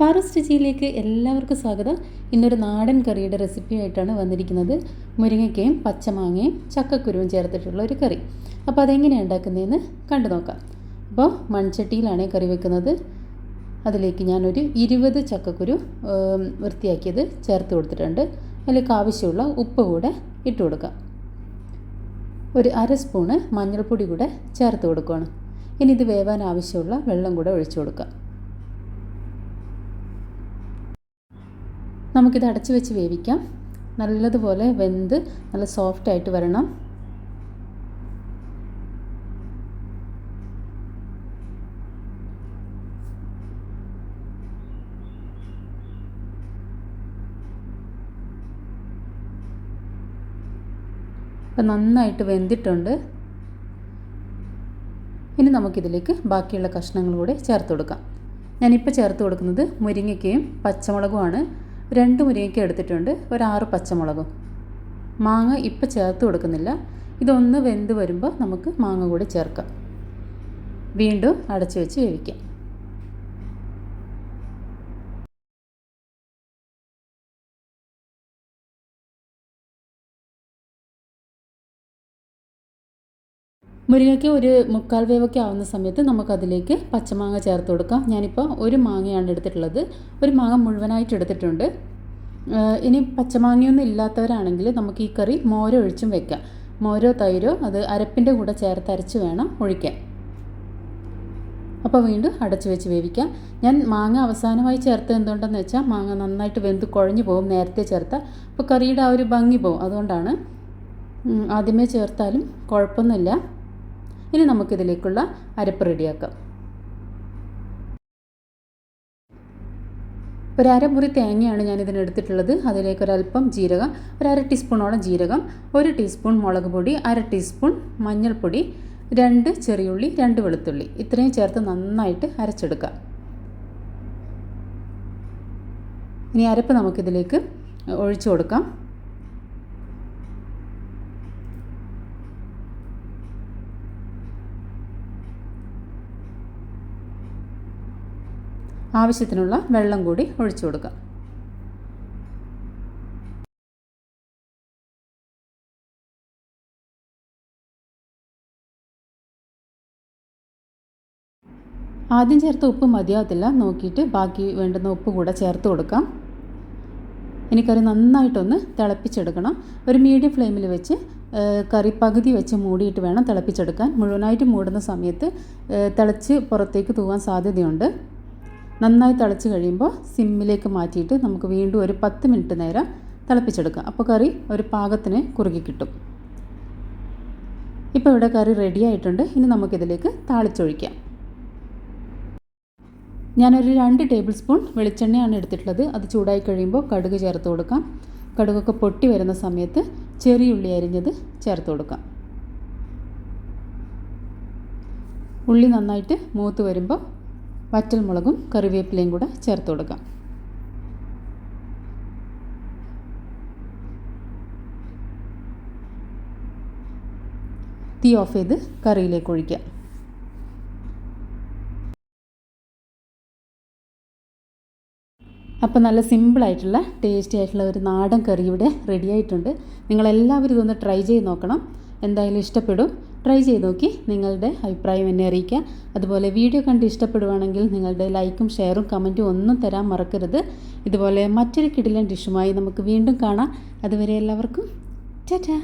പാറസ് എല്ലാവർക്കും സ്വാഗതം. ഇന്നൊരു നാടൻ കറിയുടെ റെസിപ്പി ആയിട്ടാണ് വന്നിരിക്കുന്നത്. മുരിങ്ങയ്ക്കയും പച്ചമാങ്ങയും ചക്കക്കുരുവും ചേർത്തിട്ടുള്ള ഒരു കറി. അപ്പോൾ അതെങ്ങനെയാണ് ഉണ്ടാക്കുന്നതെന്ന് കണ്ടു നോക്കാം. അപ്പോൾ മൺചട്ടിയിലാണ് കറി വെക്കുന്നത്. അതിലേക്ക് ഞാനൊരു ഇരുപത് ചക്കക്കുരു വൃത്തിയാക്കിയത് ചേർത്ത് കൊടുത്തിട്ടുണ്ട്. അതിലേക്ക് ആവശ്യമുള്ള ഉപ്പ് കൂടെ ഇട്ട് കൊടുക്കാം. ഒരു അര സ്പൂണ് മഞ്ഞൾപ്പൊടി കൂടെ ചേർത്ത് കൊടുക്കുകയാണ് ഇനി ഇത് വേവാൻ ആവശ്യമുള്ള വെള്ളം കൂടെ ഒഴിച്ചു കൊടുക്കാം. നമുക്കിത് അടച്ചു വെച്ച് വേവിക്കാം. നല്ലതുപോലെ വെന്ത് നല്ല സോഫ്റ്റ് ആയിട്ട് വരണം. അപ്പം നന്നായിട്ട് വെന്തിട്ടുണ്ട്. ഇനി നമുക്കിതിലേക്ക് ബാക്കിയുള്ള കഷ്ണങ്ങൾ കൂടെ ചേർത്ത് കൊടുക്കാം. ഞാനിപ്പോൾ ചേർത്ത് കൊടുക്കുന്നത് മുരിങ്ങയ്ക്കയും പച്ചമുളകുമാണ്. രണ്ട് മുരിങ്ങയ്ക്ക എടുത്തിട്ടുണ്ട്. ഒരാറ് പച്ചമുളകും. മാങ്ങ ഇപ്പം ചേർത്ത് കൊടുക്കുന്നില്ല. ഇതൊന്ന് വെന്ത് വരുമ്പോൾ നമുക്ക് മാങ്ങ കൂടി ചേർക്കാം. വീണ്ടും അടച്ചു വെച്ച് വേവിക്കാം. മുരിങ്ങയ്ക്ക് ഒരു മുക്കാൽ വേവൊക്കെ ആവുന്ന സമയത്ത് നമുക്കതിലേക്ക് പച്ചമാങ്ങ ചേർത്ത് കൊടുക്കാം. ഞാനിപ്പോൾ ഒരു മാങ്ങയാണ് എടുത്തിട്ടുള്ളത്. ഒരു മാങ്ങ മുഴുവനായിട്ട് എടുത്തിട്ടുണ്ട്. ഇനി പച്ചമാങ്ങയൊന്നും ഇല്ലാത്തവരാണെങ്കിൽ നമുക്ക് ഈ കറി മോരോ ഒഴിച്ചും വെക്കാം. മോരോ തൈരോ അത് അരപ്പിന്റെ കൂടെ ചേർത്ത് അരച്ച് വേണം ഒഴിക്കാൻ. അപ്പോൾ വീണ്ടും അടച്ചു വെച്ച് വേവിക്കാം. ഞാൻ മാങ്ങ അവസാനമായി ചേർത്ത് എന്തുകൊണ്ടെന്ന് വെച്ചാൽ മാങ്ങ നന്നായിട്ട് വെന്ത് കുഴഞ്ഞു പോകും നേരത്തെ ചേർത്താൽ അപ്പോൾ കറിയുടെ ആ ഒരു ഭംഗി പോകും അതുകൊണ്ടാണ് ആദ്യമേ ചേർത്താലും കുഴപ്പമൊന്നുമില്ല. ഇനി നമുക്കിതിലേക്കുള്ള അരപ്പ് റെഡിയാക്കാം. ഒരു അരമുറി തേങ്ങയാണ് ഞാൻ ഇതിന് എടുത്തിട്ടുള്ളത്. അതിലേക്ക് ഒരല്പം ജീരകം ഒരു അര ടീസ്പൂണോളം ജീരകം ഒരു ടീസ്പൂൺ മുളക് പൊടി അര ടീസ്പൂൺ മഞ്ഞൾപ്പൊടി രണ്ട് ചെറിയുള്ളി രണ്ട് വെളുത്തുള്ളി. ഇത്രയും ചേർത്ത് നന്നായിട്ട് അരച്ചെടുക്കാം. ഇനി അരപ്പ് നമുക്കിതിലേക്ക് ഒഴിച്ചു കൊടുക്കാം. ആവശ്യത്തിനുള്ള വെള്ളം കൂടി ഒഴിച്ചു കൊടുക്കുക. ആദ്യം ചേർത്ത ഉപ്പ് മതിയാകത്തില്ല നോക്കിയിട്ട് ബാക്കി വേണ്ടുന്ന ഉപ്പ് കൂടെ ചേർത്ത് കൊടുക്കാം. ഇനി കറി നന്നായിട്ടൊന്ന് തിളപ്പിച്ചെടുക്കണം. ഒരു മീഡിയം ഫ്ലെയിമിൽ വെച്ച് കറി പകുതി വെച്ച് മൂടിയിട്ട് വേണം തിളപ്പിച്ചെടുക്കാൻ. മുഴുവനായിട്ട് മൂടുന്ന സമയത്ത് തിളച്ച് പുറത്തേക്ക് തൂവാൻ സാധ്യതയുണ്ട്. നന്നായി തിളച്ച് കഴിയുമ്പോൾ സിമ്മിലേക്ക് മാറ്റിയിട്ട് നമുക്ക് വീണ്ടും ഒരു പത്ത് മിനിറ്റ് നേരം തിളപ്പിച്ചെടുക്കാം. അപ്പോൾ കറി ഒരു പാകത്തിന് കുറുകി കിട്ടും. ഇപ്പോൾ ഇവിടെ കറി റെഡി ആയിട്ടുണ്ട്. ഇനി നമുക്കിതിലേക്ക് താളിച്ചൊഴിക്കാം. ഞാനൊരു രണ്ട് ടേബിൾ സ്പൂൺ വെളിച്ചെണ്ണയാണ് എടുത്തിട്ടുള്ളത്. അത് ചൂടായി കഴിയുമ്പോൾ കടുക് ചേർത്ത് കൊടുക്കാം. കടുകൊക്കെ പൊട്ടി വരുന്ന സമയത്ത് ചെറിയുള്ളി അരിഞ്ഞത് ചേർത്ത് കൊടുക്കാം. ഉള്ളി നന്നായിട്ട് മൂത്ത് വരുമ്പോൾ വറ്റൽമുളകും കറിവേപ്പിലയും കൂടെ ചേർത്ത് കൊടുക്കാം. തീ ഓഫ് ചെയ്ത് കറിയിലേക്ക് ഒഴിക്കുക അപ്പോൾ നല്ല സിമ്പിളായിട്ടുള്ള ടേസ്റ്റി ആയിട്ടുള്ള ഒരു നാടൻ കറി ഇവിടെ റെഡി ആയിട്ടുണ്ട്. നിങ്ങളെല്ലാവരും ഇതൊന്ന് ട്രൈ ചെയ്ത് നോക്കണം. എന്തായാലും ഇഷ്ടപ്പെടും. ട്രൈ ചെയ്ത് നോക്കി നിങ്ങളുടെ അഭിപ്രായം എന്നെ അറിയിക്കുക. അതുപോലെ വീഡിയോ കണ്ട് ഇഷ്ടപ്പെടുവാണെങ്കിൽ നിങ്ങളുടെ ലൈക്കും ഷെയറും കമന്റും ഒന്നും തരാൻ മറക്കരുത്. ഇതുപോലെ മറ്റൊരു കിടിലൻ ഡിഷുമായി നമുക്ക് വീണ്ടും കാണാം. അതുവരെ എല്ലാവർക്കും ടാറ്റാ